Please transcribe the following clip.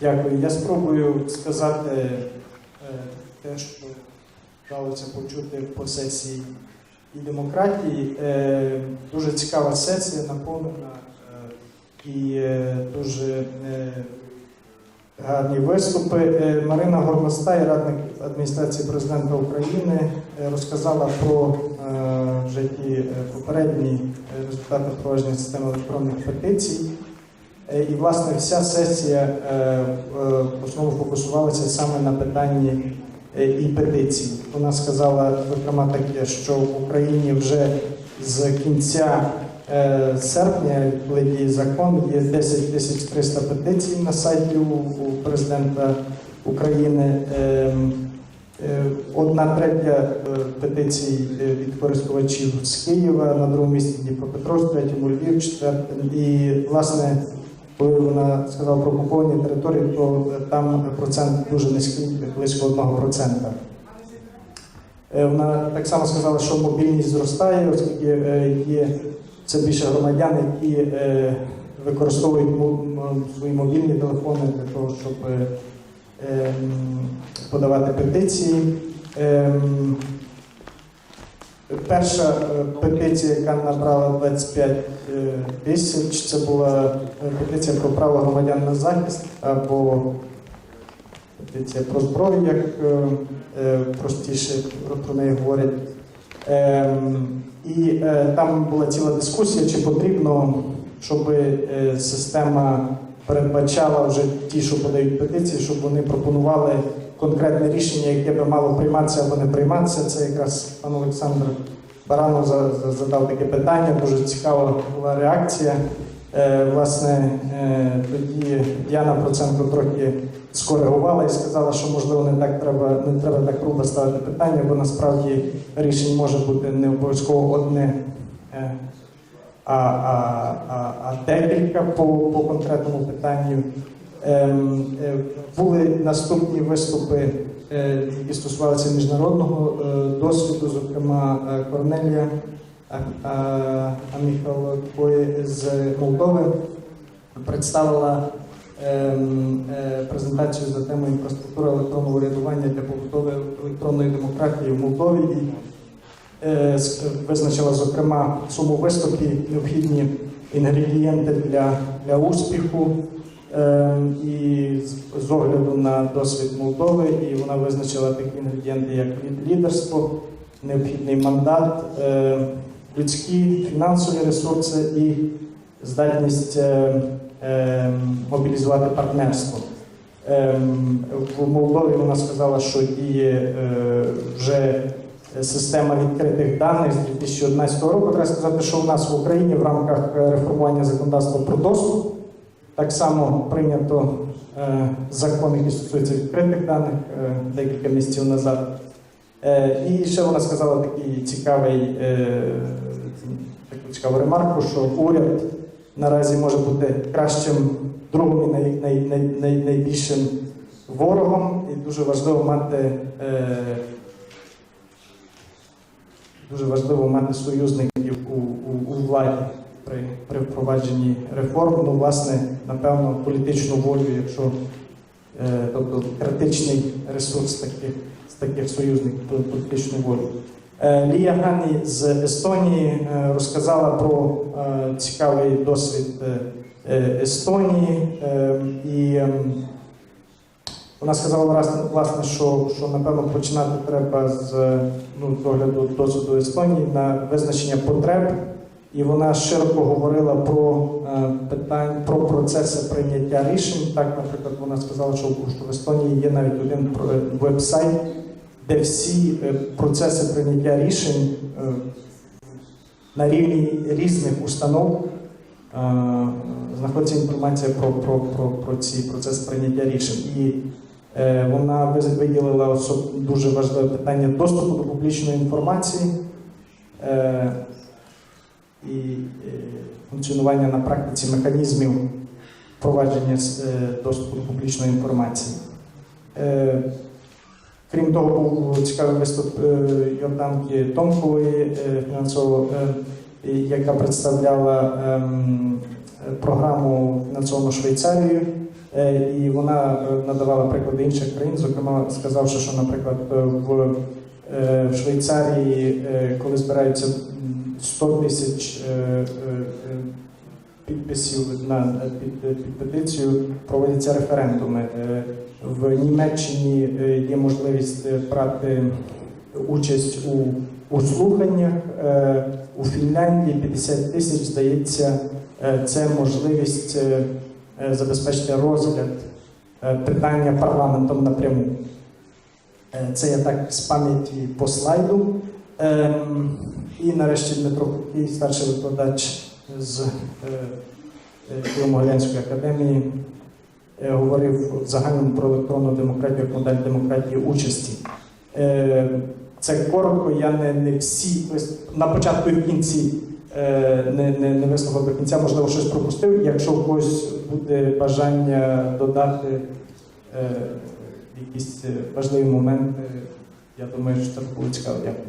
Дякую. Я спробую сказати е, те, що жалося почути по сесії і демократії. Е, Дуже цікава сесія, наповнена е, і дуже гарні виступи. Марина Горностай, радник адміністрації президента України, розказала про вже ті попередні результати впровадження системи електронних петицій. Е, І, власне, вся сесія е, е, в основному фокусувалася саме на питанні і петицій. Вона сказала, зокрема, таке, що в Україні вже з кінця серпня, коли діє закон, є 10 тисяч 300 петицій на сайті у, президента України. Ем, Одна третя петицій від користувачів з Києва, на другому місці Дніпропетровськ, третьому Львів, четвертим. І, власне, коли вона сказала про окуповані території, то там процент дуже низький, близько 1%. Е, Вона так само сказала, що мобільність зростає, оскільки е, є все більше громадян, які е, використовують свої мобільні телефони для того, щоб ем, подавати петиції. Перша е, петиція, яка набрала 25 е, тисяч, це була е, петиція про право громадян на захист або петиція про зброю, як е, е, простіше про- неї говорять. Ем, І е, там була ціла дискусія, чи потрібно, щоб е, система передбачала вже ті, що подають петиції, щоб вони пропонували конкретне рішення, яке би мало прийматися або не прийматися. Це якраз пан Олександр Баранов за- за- задав таке питання. Дуже цікава була реакція. Е, Власне, е, тоді Діана Проценко трохи скоригувала і сказала, що можливо не так треба, не треба так грубо ставити питання, бо насправді рішень може бути не обов'язково одне. е, а, а, а, а декілька по, по конкретному питанню. Ем, е, були наступні виступи, е, які стосувалися міжнародного е, досвіду, зокрема Корнелія Аміхалкої з Молдови представила ем, презентацію за темою інфраструктура електронного урядування для побудови електронної демократії в Молдові. І визначила зокрема в цьому виступі необхідні інгредієнти для, для успіху. Е, І з- огляду на досвід Молдови, і вона визначила такі інгредієнти, як лідерство, необхідний мандат, е, людські фінансові ресурси і здатність е, е, мобілізувати партнерство. Ем, В Молдові вона сказала, що діє е, вже система відкритих даних з 2011 року. Треба сказати, що в нас в Україні в рамках е, реформування законодавства про доступ так само прийнято е, закон, який стосується відкритих даних е, декілька місяців назад. Е, і ще вона сказала такий цікавий, е, таку цікаву ремарку, що уряд наразі може бути кращим другом і най, най, най, най, найбільшим ворогом, і дуже важливо мати. Е, Дуже важливо мати союзників у, у, у владі при, при впровадженні реформ. Ну, власне, напевно, політичну волю, якщо е, тобто критичний ресурс таких, з таких союзників, політичну волю. Е, Лія Гані з Естонії е, розказала про е, цікавий досвід е, е, Естонії е, і. ем, вона сказала власне, що, що напевно починати треба з ну, з огляду досвіду Естонії на визначення потреб, і вона широко говорила про е, питань про процеси прийняття рішень. Так, наприклад, вона сказала, що, в Естонії є навіть один е, веб-сайт, де всі е, процеси прийняття рішень на рівні різних установ. Знаходиться інформація про, про, про, про ці процеси прийняття рішень. І Е, Вона виділила особ- дуже важливе питання доступу до публічної інформації е, і е, функціонування на практиці механізмів впровадження е, доступу до публічної інформації. Е, Крім того, був цікавий виступ Йорданки Томкової, яка представляла ем, програму фінансовану Швейцарією Е, І вона надавала приклади інших країн, зокрема сказавши, що, наприклад, в, Швейцарії, коли збираються 100 тисяч е, е, е, підписів на під, під петицію, проводяться референдуми. В Німеччині є можливість брати участь у, у слуханнях. У Фінляндії 50 тисяч, здається, це можливість забезпечити розгляд питання парламентом напряму. Це я так з пам'яті по слайду. Ем, І нарешті Дмитро Кукій, старший викладач з е, е, Києво-Могилянської академії, е, говорив в загальному про електронну демократію як модель демократії участі. Це коротко, я не, не всі на початку і в кінці не, не, не вислухав до кінця, можливо, щось пропустив. Якщо у когось буде бажання додати якісь важливі моменти, я думаю, що це було цікаво. Дякую.